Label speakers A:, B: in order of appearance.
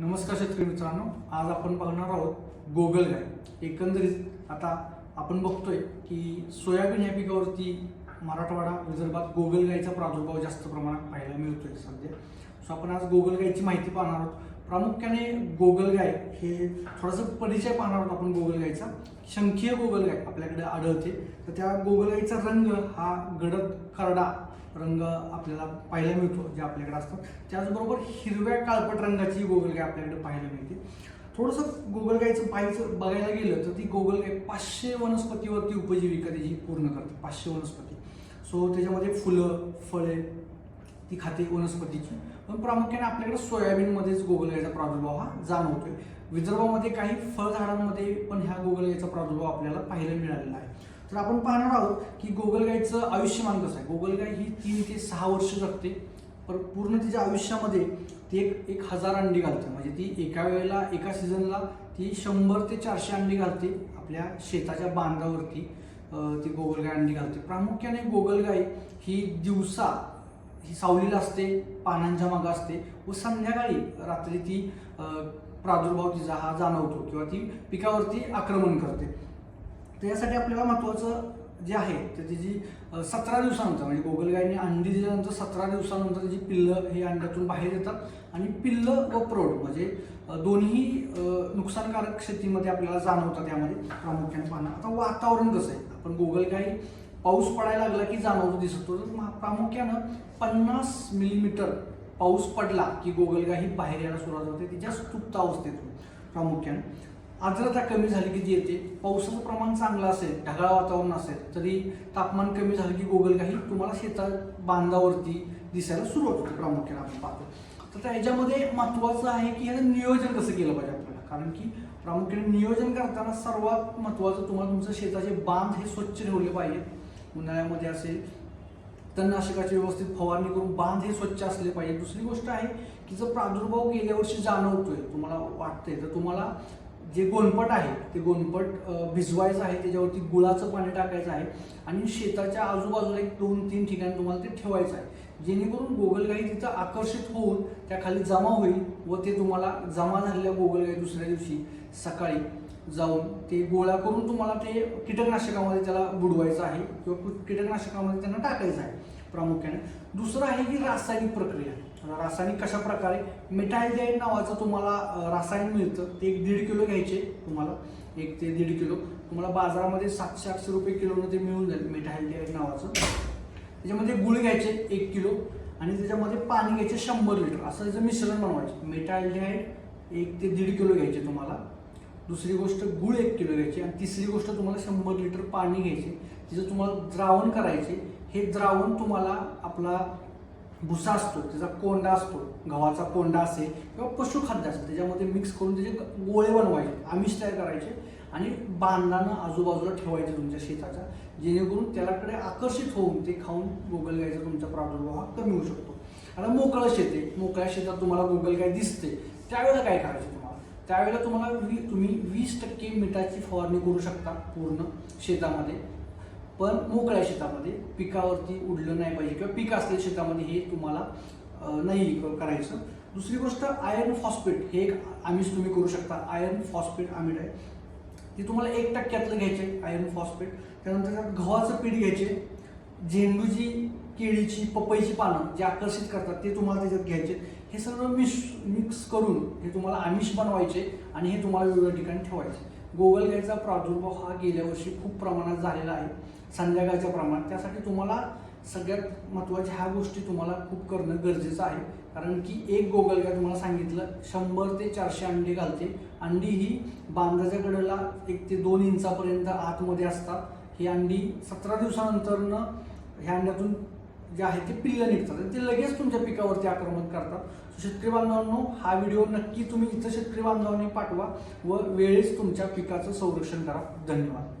A: नमस्कार शेतकरी मित्रांनो आज आपण बघणार आहोत गोगल गाय. एकंदरीत आता आपण बघतोय की सोयाबीन या पिकावरती मराठवाडा विदर्भात गोगल गायचा प्रादुर्भाव जास्त प्रमाणात पाहायला मिळतोय सध्या. सो आपण आज गोगल गायची माहिती पाहणार आहोत. प्रामुख्याने गोगल गाय हे थोडासा परिचय पाहणार आहोत आपण गोगल गायचा. शंखीय गोगल गाय आपल्याकडे आढळते. तर त्या गोगल गायचा रंग हा गडद करडा रंग आपल्याला पाहायला मिळतो जे आपल्याकडे असतात. त्याचबरोबर हिरव्या काळपट रंगाची गोगलगाय आपल्याकडे पाहायला मिळते. थोडंसं गोगलगायचं पाहायचं बघायला गेलं तर ती गोगलगाय पाचशे वनस्पतीवरती उपजीविका त्याची पूर्ण करते पाचशे वनस्पती. सो त्याच्यामध्ये फुलं फळे ती खाते वनस्पतीची. पण प्रामुख्याने आपल्याकडे सोयाबीनमध्येच गोगलगायचा प्रादुर्भाव हा जाणवतोय. विदर्भामध्ये काही फळझाडांमध्ये पण ह्या गोगलगायचा प्रादुर्भाव आपल्याला पाहायला मिळालेला आहे. तर आपण पाहणार आहोत की गोगलगाईचं आयुष्यमान कसं आहे? गोगल गाय ही तीन ते सहा वर्ष जगते. पर पूर्ण तिच्या आयुष्यामध्ये ती एक एक हजार अंडी घालते. म्हणजे ती एका वेळेला एका सीझनला ती शंभर ते चारशे अंडी घालते आपल्या शेताच्या बांधावरती. ती गोगलगाय अंडी घालते. प्रामुख्याने गोगलगाय ही दिवसा ही सावलीला असते पानांच्या मागं असते व संध्याकाळी रात्री ती प्रादुर्भाव तिचा हा जाणवतो किंवा ती पिकावरती आक्रमण करते. तर यासाठी आपल्याला महत्त्वाचं जे आहे त्याची जी सतरा दिवसानंतर म्हणजे गोगल गायने अंडी दिल्यानंतर सतरा दिवसानंतर जी पिल्लं हे अंड्यातून बाहेर येतात. आणि पिल्लं व प्रौढ म्हणजे दोन्ही नुकसानकारक शेतीमध्ये आपल्याला जाणवतात यामध्ये प्रामुख्याने पाहणं. आता वातावरण कसं आहे? आपण गोगलगाई पाऊस पडायला लागला की जाणवतो दिसतो. तर प्रामुख्यानं पन्नास मिलीमीटर पाऊस पडला की गोगलगाय ही बाहेर यायला सुरुवात होते. तिच्या सुप्त अवस्थेतून प्रामुख्याने. आर्द्रता कमी झाली की जी येते. पावसाचं प्रमाण चांगलं असेल ढगाळ वातावरण असेल तरी तापमान कमी झालं की गोगलगाही तुम्हाला शेतात बांधावरती दिसायला सुरुवात होते प्रामुख्याने आपण पाहतो. तर त्या ह्याच्यामध्ये महत्त्वाचं आहे की ह्याचं नियोजन कसं केलं पाहिजे आपल्याला? कारण की प्रामुख्याने नियोजन करताना सर्वात महत्त्वाचं तुम्हाला तुमचं शेताचे बांध हे स्वच्छ ठेवले पाहिजेत उन्हाळ्यामध्ये असेल तणनाशकाची व्यवस्थित फवारणी करून बांध हे स्वच्छ असले पाहिजे. दुसरी गोष्ट आहे की जर प्रादुर्भाव गेल्या वर्षी जाणवतोय तुम्हाला वाटतंय तर तुम्हाला जे गोनपट आहे ते गोनपट भिजवायचं आहे त्याच्यावरती गुळाचं पाणी टाकायचं आहे आणि शेताच्या आजूबाजूला एक दोन तीन ठिकाणी तुम्हाला ते ठेवायचं आहे. जेणेकरून गोगलगाई तिथं आकर्षित होऊन त्या खाली जमा होईल व ते तुम्हाला जमा झालेल्या गोगलगाई दुसऱ्या दिवशी सकाळी जाऊन ते गोळा करून तुम्हाला ते कीटकनाशकामध्ये त्याला बुडवायचं आहे किंवा कीटकनाशकामध्ये त्यांना टाकायचं आहे प्रामुख्याने. दुसरं आहे की रासायनिक प्रक्रिया. रासायनिक कशा प्रकारे मेटायल्डाईन नावाचं तुम्हाला रासायन मिळतं. ते एक दीड किलो घ्यायचे तुम्हाला. एक ते दीड किलो. तुम्हाला बाजारामध्ये सातशे आठशे रुपये किलोनं ते मिळून जाईल मेटायल्डाईन नावाचं त्याच्यामध्ये गुळ घ्यायचे एक किलो. आणि त्याच्यामध्ये पाणी घ्यायचे शंभर लिटर. असं त्याचं मिश्रण बनवायचं. मेटायल्डिहाईड एक ते दीड किलो घ्यायचे तुम्हाला. दुसरी गोष्ट गुळ एक किलो घ्यायची. आणि तिसरी गोष्ट तुम्हाला शंभर लिटर पाणी घ्यायचे. तिचं तुम्हाला द्रावण करायचे. हे द्रावण तुम्हाला आपला भुसा असतो त्याचा कोंडा असतो गव्हाचा कोंडा असेल किंवा पशुखाद्य असेल त्याच्यामध्ये मिक्स करून त्याचे गोळे बनवायचे आमिष तयार करायचे आणि बांधानं आजूबाजूला ठेवायचे तुमच्या शेताच्या जेणेकरून त्यालाकडे आकर्षित होऊन ते खाऊन गोगलगायचा तुमचा प्रादुर्भाव हा कमी होऊ शकतो. आता मोकळं शेत आहे मोकळ्या शेतात तुम्हाला गोगलगाय दिसते त्यावेळेला काय करायचं तुम्हाला? त्यावेळेला तुम्हाला वी तुम्ही वीस टक्के मिठाची फवारणी करू शकता पूर्ण शेतामध्ये. पण मोकळ्या शेतामध्ये पिकावरती उडलं नाही पाहिजे किंवा पीक असलेल्या शेतामध्ये हे तुम्हाला नाही क- करायचं. दुसरी गोष्ट आयर्न फॉस्फेट हे एक आमिष तुम्ही करू शकता. आयर्न फॉस्फेट आमिड आहे ते तुम्हाला एक टक्क्यातलं घ्यायचे आयर्न फॉस्फेट त्यानंतर त्यात गव्हाचं पीठ घ्यायचे. झेंडूची केळीची पपईची पानं जे आकर्षित करतात ते तुम्हाला त्याच्यात घ्यायचे. हे सर्व मिक्स मिक्स करून हे तुम्हाला आमिष बनवायचे आणि हे तुम्हाला वेगवेगळ्या ठिकाणी ठेवायचे. गोगलगायचा प्रादुर्भाव हा गेल्या वर्षी खूप प्रमाणात झालेला आहे. संध्याकाळच्या प्रमाणात त्यासाठी तुम्हाला सगळ्यात महत्त्वाच्या ह्या गोष्टी तुम्हाला खूप करणं गरजेचं आहे. कारण की एक गोगलगाय तुम्हाला सांगितलं शंभर ते चारशे अंडी घालते. अंडी ही बांधाच्या कडेला एक ते दोन इंचापर्यंत आतमध्ये असतात. ही अंडी सतरा दिवसानंतरनं ह्या अंड्यातून जे आहे ते पिल्लं निघतात. ते लगेच तुमच्या पिकावरती आक्रमण करतात. शेतकरी बांधवांनो हा व्हिडिओ नक्की तुम्ही इथं शेतकरी बांधवांनी पाठवा व वेळेस तुमच्या पिकाचं संरक्षण करा. धन्यवाद.